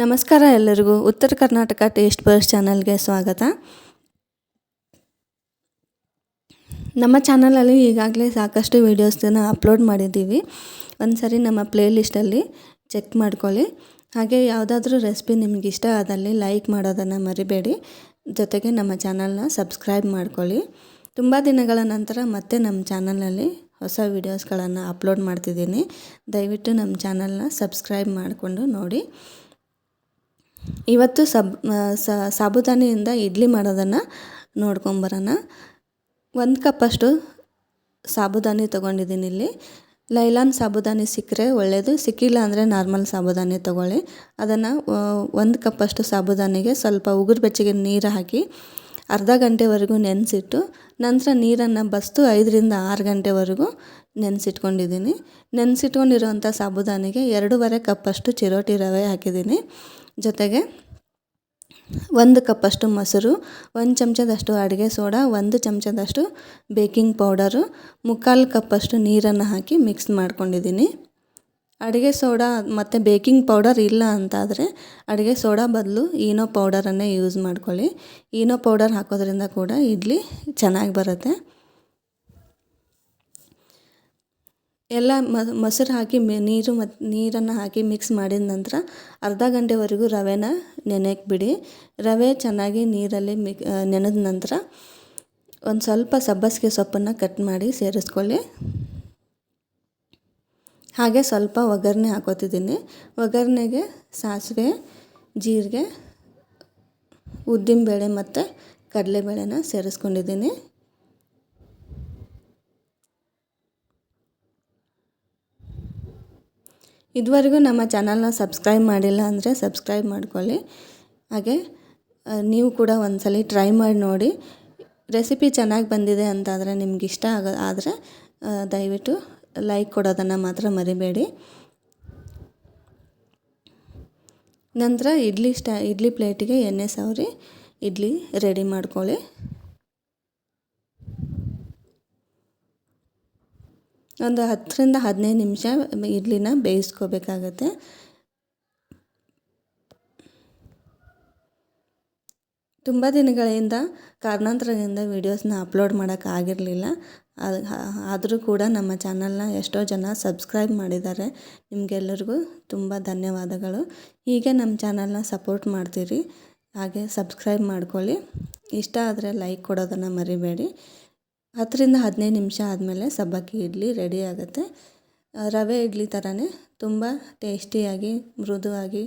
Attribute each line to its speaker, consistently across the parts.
Speaker 1: ನಮಸ್ಕಾರ ಎಲ್ಲರಿಗೂ. ಉತ್ತರ ಕರ್ನಾಟಕ ಟೇಸ್ಟ್ ಬರ್ಸ್ ಚಾನಲ್ಗೆ ಸ್ವಾಗತ. ನಮ್ಮ ಚಾನಲಲ್ಲಿ ಈಗಾಗಲೇ ಸಾಕಷ್ಟು ವೀಡಿಯೋಸ್ನ ಅಪ್ಲೋಡ್ ಮಾಡಿದ್ದೀವಿ. ಒಂದು ಸರಿ ನಮ್ಮ ಪ್ಲೇಲಿಸ್ಟಲ್ಲಿ ಚೆಕ್ ಮಾಡ್ಕೊಳ್ಳಿ. ಹಾಗೆ ಯಾವುದಾದ್ರೂ ರೆಸಿಪಿ ನಿಮ್ಗೆ ಇಷ್ಟ ಆದಲ್ಲಿ ಲೈಕ್ ಮಾಡೋದನ್ನು ಮರಿಬೇಡಿ. ಜೊತೆಗೆ ನಮ್ಮ ಚಾನಲ್ನ ಸಬ್ಸ್ಕ್ರೈಬ್ ಮಾಡ್ಕೊಳ್ಳಿ. ತುಂಬ ದಿನಗಳ ನಂತರ ಮತ್ತೆ ನಮ್ಮ ಚಾನಲಲ್ಲಿ ಹೊಸ ವೀಡಿಯೋಸ್ಗಳನ್ನು ಅಪ್ಲೋಡ್ ಮಾಡ್ತಿದ್ದೀನಿ. ದಯವಿಟ್ಟು ನಮ್ಮ ಚಾನಲ್ನ ಸಬ್ಸ್ಕ್ರೈಬ್ ಮಾಡಿಕೊಂಡು ನೋಡಿ. ಇವತ್ತು ಸಬ್ ಸಾಬುದಾನಿಯಿಂದ ಇಡ್ಲಿ ಮಾಡೋದನ್ನು ನೋಡ್ಕೊಂಬರೋಣ. ಒಂದು ಕಪ್ಪಷ್ಟು ಸಾಬುದಾನಿ ತೊಗೊಂಡಿದ್ದೀನಿ ಇಲ್ಲಿ. ಲೈಲಾನ್ ಸಾಬುದಾನಿ ಸಿಕ್ಕರೆ ಒಳ್ಳೆಯದು ಸಿಕ್ಕಿಲ್ಲ ಅಂದರೆ ನಾರ್ಮಲ್ ಸಾಬುದಾನಿ ತೊಗೊಳ್ಳಿ. ಅದನ್ನು ಒಂದು ಕಪ್ಪಷ್ಟು ಸಾಬುದಾನಿಗೆ ಸ್ವಲ್ಪ ಉಗುರು ಬೆಚ್ಚಗೆ ನೀರು ಹಾಕಿ ಅರ್ಧ ಗಂಟೆವರೆಗೂ ನೆನೆಸಿಟ್ಟು ನಂತರ ನೀರನ್ನು ಬಸ್ತು ಐದರಿಂದ ಆರು ಗಂಟೆವರೆಗೂ ನೆನೆಸಿಟ್ಕೊಂಡಿದ್ದೀನಿ. ನೆನೆಸಿಟ್ಕೊಂಡಿರೋವಂಥ ಸಾಬುದಾನಿಗೆ ಎರಡೂವರೆ ಕಪ್ಪಷ್ಟು ಚಿರೋಟಿ ರವೆ ಹಾಕಿದ್ದೀನಿ. ಜೊತೆಗೆ ಒಂದು ಕಪ್ಪಷ್ಟು ಮೊಸರು, ಒಂದು ಚಮಚದಷ್ಟು ಅಡುಗೆ ಸೋಡಾ, ಒಂದು ಚಮಚದಷ್ಟು ಬೇಕಿಂಗ್ ಪೌಡರು, ಮುಕ್ಕಾಲು ಕಪ್ಪಷ್ಟು ನೀರನ್ನು ಹಾಕಿ ಮಿಕ್ಸ್ ಮಾಡ್ಕೊಂಡಿದ್ದೀನಿ. ಅಡುಗೆ ಸೋಡಾ ಮತ್ತು ಬೇಕಿಂಗ್ ಪೌಡರ್ ಇಲ್ಲ ಅಂತಾದರೆ ಅಡುಗೆ ಸೋಡಾ ಬದಲು ಈನೋ ಪೌಡರನ್ನೇ ಯೂಸ್ ಮಾಡ್ಕೊಳ್ಳಿ. ಈನೋ ಪೌಡರ್ ಹಾಕೋದ್ರಿಂದ ಕೂಡ ಇಡ್ಲಿ ಚೆನ್ನಾಗಿ ಬರುತ್ತೆ. ಎಲ್ಲ ಮೊಸರು ಹಾಕಿ ನೀರು ಮತ್ತು ನೀರನ್ನು ಹಾಕಿ ಮಿಕ್ಸ್ ಮಾಡಿದ ನಂತರ ಅರ್ಧ ಗಂಟೆವರೆಗೂ ರವೆನ ನೆನೆಯಕ್ಕೆ ಬಿಡಿ. ರವೆ ಚೆನ್ನಾಗಿ ನೀರಲ್ಲಿ ಮಿಕ್, ನೆನೆದ ನಂತರ ಒಂದು ಸ್ವಲ್ಪ ಸಬ್ಬಸಿಗೆ ಸೊಪ್ಪನ್ನು ಕಟ್ ಮಾಡಿ ಸೇರಿಸ್ಕೊಳ್ಳಿ. ಹಾಗೆ ಸ್ವಲ್ಪ ಒಗ್ಗರಣೆ ಹಾಕೋತಿದ್ದೀನಿ ಒಗ್ಗರಣೆಗೆ ಸಾಸಿವೆ, ಜೀರಿಗೆ, ಉದ್ದಿನಬೇಳೆ ಮತ್ತು ಕಡಲೆಬೇಳೆನ ಸೇರಿಸ್ಕೊಂಡಿದ್ದೀನಿ. ಇದುವರೆಗೂ ನಮ್ಮ ಚಾನಲ್ನ ಸಬ್ಸ್ಕ್ರೈಬ್ ಮಾಡಿಲ್ಲ ಅಂದರೆ ಸಬ್ಸ್ಕ್ರೈಬ್ ಮಾಡ್ಕೊಳ್ಳಿ. ಹಾಗೆ ನೀವು ಕೂಡ ಒಂದ್ಸಲ ಟ್ರೈ ಮಾಡಿ ನೋಡಿ. ರೆಸಿಪಿ ಚೆನ್ನಾಗಿ ಬಂದಿದೆ ಅಂತಾದರೆ ನಿಮ್ಗೆ ಇಷ್ಟ ಆಗ ಆದರೆ ದಯವಿಟ್ಟು ಲೈಕ್ ಕೊಡೋದನ್ನು ಮಾತ್ರ ಮರಿಬೇಡಿ. ನಂತರ ಇಡ್ಲಿ ಸ್ಟಾ, ಇಡ್ಲಿ ಪ್ಲೇಟಿಗೆ ಎಣ್ಣೆ ಸವರಿ, ಇಡ್ಲಿ ರೆಡಿ ಮಾಡ್ಕೊಳ್ಳಿ. ಒಂದು ಹತ್ತರಿಂದ ಹದಿನೈದು ನಿಮಿಷ ಇಡ್ಲಿನ ಬೇಯಿಸ್ಕೋಬೇಕಾಗತ್ತೆ. ತುಂಬ ದಿನಗಳಿಂದ ಕಾರಣಾಂತರದಿಂದ ವೀಡಿಯೋಸ್ನ ಅಪ್ಲೋಡ್ ಮಾಡೋಕ್ಕಾಗಿರಲಿಲ್ಲ ಆದರೂ ಕೂಡ ನಮ್ಮ ಚಾನಲ್ನ ಎಷ್ಟೋ ಜನ ಸಬ್ಸ್ಕ್ರೈಬ್ ಮಾಡಿದ್ದಾರೆ. ನಿಮಗೆಲ್ಲರಿಗೂ ತುಂಬ ಧನ್ಯವಾದಗಳು. ಹೀಗೆ ನಮ್ಮ ಚಾನಲ್ನ ಸಪೋರ್ಟ್ ಮಾಡ್ತೀರಿ, ಹಾಗೆ ಸಬ್ಸ್ಕ್ರೈಬ್ ಮಾಡ್ಕೊಳ್ಳಿ. ಇಷ್ಟ ಆದರೆ ಲೈಕ್ ಕೊಡೋದನ್ನು ಮರಿಬೇಡಿ. ಹತ್ತರಿಂದ ಹದಿನೈದು ನಿಮಿಷ ಆದಮೇಲೆ ಸಬ್ಬಕ್ಕಿ ಇಡ್ಲಿ ರೆಡಿ ಆಗುತ್ತೆ. ರವೆ ಇಡ್ಲಿ ಥರನೇ ತುಂಬ ಟೇಸ್ಟಿಯಾಗಿ, ಮೃದುವಾಗಿ,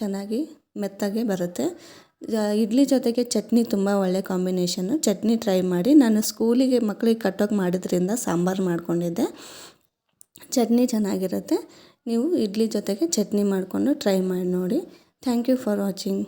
Speaker 1: ಚೆನ್ನಾಗಿ, ಮೆತ್ತಗೆ ಬರುತ್ತೆ. ಇಡ್ಲಿ ಜೊತೆಗೆ ಚಟ್ನಿ ತುಂಬ ಒಳ್ಳೆ ಕಾಂಬಿನೇಷನ್ನು. ಚಟ್ನಿ ಟ್ರೈ ಮಾಡಿ ನಾನು ಸ್ಕೂಲಿಗೆ ಮಕ್ಕಳಿಗೆ ಕಟ್ಟೋಕೆ ಮಾಡಿದ್ರಿಂದ ಸಾಂಬಾರು ಮಾಡ್ಕೊಂಡಿದ್ದೆ. ಚಟ್ನಿ ಚೆನ್ನಾಗಿರುತ್ತೆ. ನೀವು ಇಡ್ಲಿ ಜೊತೆಗೆ ಚಟ್ನಿ ಮಾಡಿಕೊಂಡು ಟ್ರೈ ಮಾಡಿ ನೋಡಿ. Thank you for watching